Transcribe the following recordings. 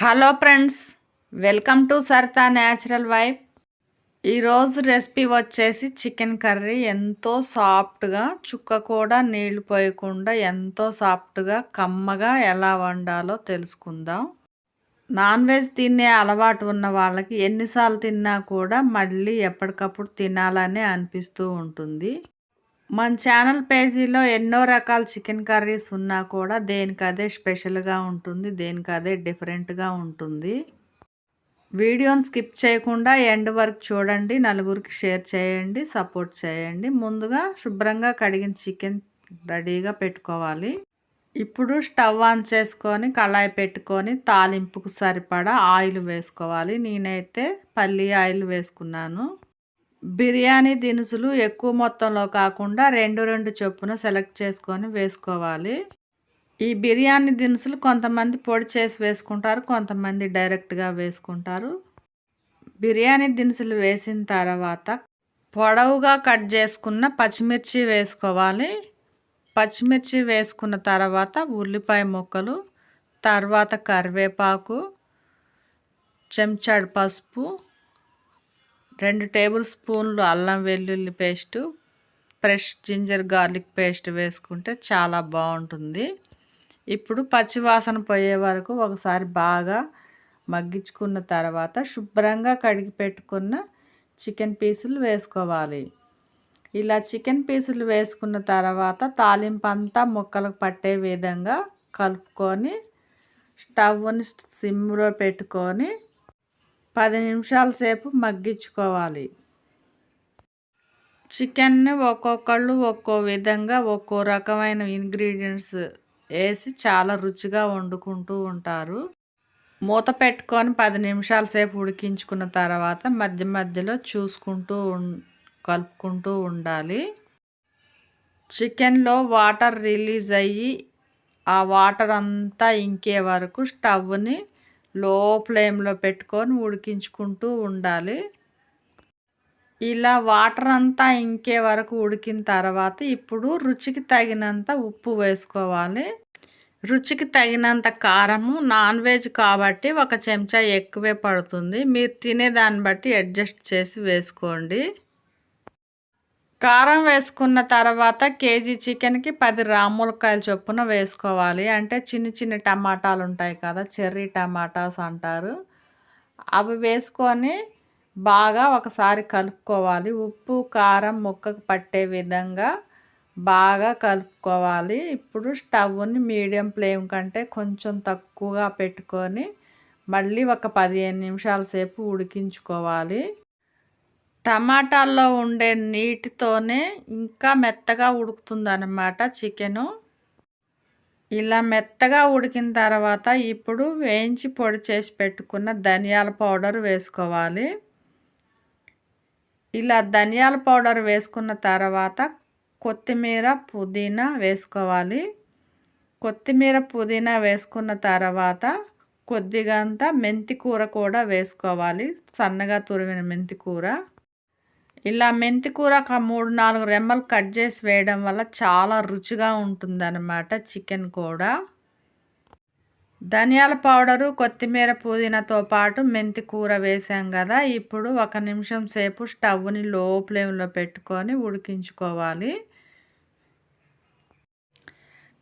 Hello friends welcome to Saritha natural wife ఈరోజు recipe వచ్చేసి chicken curry. ఎంతో సాఫ్ట్గా చుక్క కూడా నీళ్ళు పోయకుండా ఎంతో సాఫ్ట్గా కమ్మగా ఎలా వండాలో తెలుసుకుందాం. నాన్ వెజ్ తినే అలవాటు ఉన్న వాళ్ళకి ఎన్నిసార్లు తిన్నా కూడా మళ్ళీ ఎప్పటికప్పుడు తినాలనే అనిపిస్తూ ఉంటుంది. మన ఛానల్ పేజీలో ఎన్నో రకాల చికెన్ కర్రీస్ ఉన్నా కూడా దేనికి అదే స్పెషల్గా ఉంటుంది దేనికి అదే డిఫరెంట్గా ఉంటుంది. వీడియోని స్కిప్ చేయకుండా ఎండ్ వరకు చూడండి నలుగురికి షేర్ చేయండి సపోర్ట్ చేయండి. ముందుగా శుభ్రంగా కడిగిన చికెన్ రెడీగా పెట్టుకోవాలి. ఇప్పుడు స్టవ్ ఆన్ చేసుకొని కళాయి పెట్టుకొని తాలింపుకు సరిపడా ఆయిల్ వేసుకోవాలి. నేనైతే పల్లి ఆయిల్ వేసుకున్నాను. బిర్యానీ దినుసులు ఎక్కువ మొత్తంలో కాకుండా రెండు రెండు చొప్పున సెలెక్ట్ చేసుకొని వేసుకోవాలి. ఈ బిర్యానీ దినుసులు కొంతమంది పొడి చేసి వేసుకుంటారు కొంతమంది డైరెక్ట్గా వేసుకుంటారు. బిర్యానీ దినుసులు వేసిన తర్వాత పొడవుగా కట్ చేసుకున్న పచ్చిమిర్చి వేసుకోవాలి. పచ్చిమిర్చి వేసుకున్న తర్వాత ఉల్లిపాయ ముక్కలు తర్వాత కరివేపాకు చెంచాడు పసుపు రెండు టేబుల్ స్పూన్లు అల్లం వెల్లుల్లి paste fresh ginger garlic paste వేసుకుంటే చాలా బాగుంటుంది. ఇప్పుడు పచ్చివాసన పోయే వరకు ఒకసారి బాగా మగ్గించుకున్న తర్వాత శుభ్రంగా కడిగి పెట్టుకున్న చికెన్ పీసులు వేసుకోవాలి. ఇలా చికెన్ పీసులు వేసుకున్న తర్వాత తాలింపు అంతా ముక్కలకు పట్టే విధంగా కలుపుకొని స్టవ్ని సిమ్లో పెట్టుకొని పది నిమిషాల సేపు మగ్గించుకోవాలి. చికెన్ని ఒక్కొక్కళ్ళు ఒక్కో విధంగా ఒక్కో రకమైన ఇంగ్రీడియంట్స్ వేసి చాలా రుచిగా వండుకుంటూ ఉంటారు. మూత పెట్టుకొని పది నిమిషాల సేపు ఉడికించుకున్న తర్వాత మధ్య మధ్యలో చూసుకుంటూ కలుపుకుంటూ ఉండాలి. చికెన్లో వాటర్ రిలీజ్ అయ్యి ఆ వాటర్ అంతా ఇంకే వరకు స్టవ్ని లో ఫ్లేమ్లో పెట్టుకొని ఉడికించుకుంటూ ఉండాలి. ఇలా వాటర్ అంతా ఇంకే వరకు ఉడికిన తర్వాత ఇప్పుడు రుచికి తగినంత ఉప్పు వేసుకోవాలి. రుచికి తగినంత కారము నాన్ వెజ్ కాబట్టి ఒక చెంచా ఎక్కువే పడుతుంది. మీరు తినే దాన్ని బట్టి అడ్జస్ట్ చేసి వేసుకోండి. కారం వేసుకున్న తర్వాత కేజీ చికెన్కి పది రాములకాయలు చొప్పున వేసుకోవాలి. అంటే చిన్న చిన్న టమాటాలు ఉంటాయి కదా చెర్రీ టమాటాస్ అంటారు. అవి వేసుకొని బాగా ఒకసారి కలుపుకోవాలి. ఉప్పు కారం ముక్కకు పట్టే విధంగా బాగా కలుపుకోవాలి. ఇప్పుడు స్టవ్ని మీడియం ఫ్లేమ్ కంటే కొంచెం తక్కువగా పెట్టుకొని మళ్ళీ ఒక పదిహేను నిమిషాల సేపు ఉడికించుకోవాలి. టమాటాల్లో ఉండే నీటితోనే ఇంకా మెత్తగా ఉడుకుతుందన్నమాట చికెను. ఇలా మెత్తగా ఉడికిన తర్వాత ఇప్పుడు వేయించి పొడి చేసి పెట్టుకున్న ధనియాల పౌడర్ వేసుకోవాలి. ఇలా ధనియాల పౌడర్ వేసుకున్న తర్వాత కొత్తిమీర పుదీనా వేసుకోవాలి. కొత్తిమీర పుదీనా వేసుకున్న తర్వాత కొద్దిగా అంతా మెంతి కూర కూడా వేసుకోవాలి. సన్నగా తురిమిన మెంతి కూర ఇలా మెంతి కూర ఒక మూడు నాలుగు రెమ్మలు కట్ చేసి వేయడం వల్ల చాలా రుచిగా ఉంటుందన్నమాట చికెన్ కూడా. ధనియాల పౌడరు కొత్తిమీర పుదీనాతో పాటు మెంతి కూర వేసాం కదా ఇప్పుడు ఒక నిమిషం సేపు స్టవ్ని లో ఫ్లేమ్లో పెట్టుకొని ఉడికించుకోవాలి.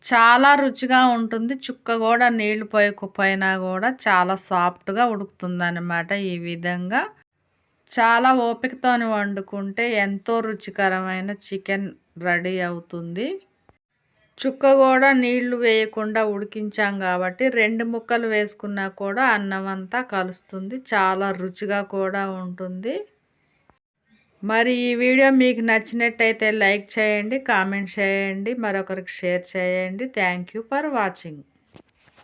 చాలా రుచిగా ఉంటుంది చుక్క కూడా నీళ్ళు పోయకపోయినా కూడా చాలా సాఫ్ట్గా ఉడుకుతుంది ఈ విధంగా. చాలా ఓపికతో వండుకుంటే ఎంతో రుచికరమైన చికెన్ రెడీ అవుతుంది. చుక్క కూడా నీళ్ళు వేయకుండా ఉడికించాం కాబట్టి రెండు ముక్కలు వేసుకున్నా కూడా అన్నం అంతా కలుస్తుంది. చాలా రుచిగా కూడా ఉంటుంది. మరి ఈ వీడియో మీకు నచ్చినట్టయితే లైక్ చేయండి కామెంట్ చేయండి మరొకరికి షేర్ చేయండి. Thank for watching.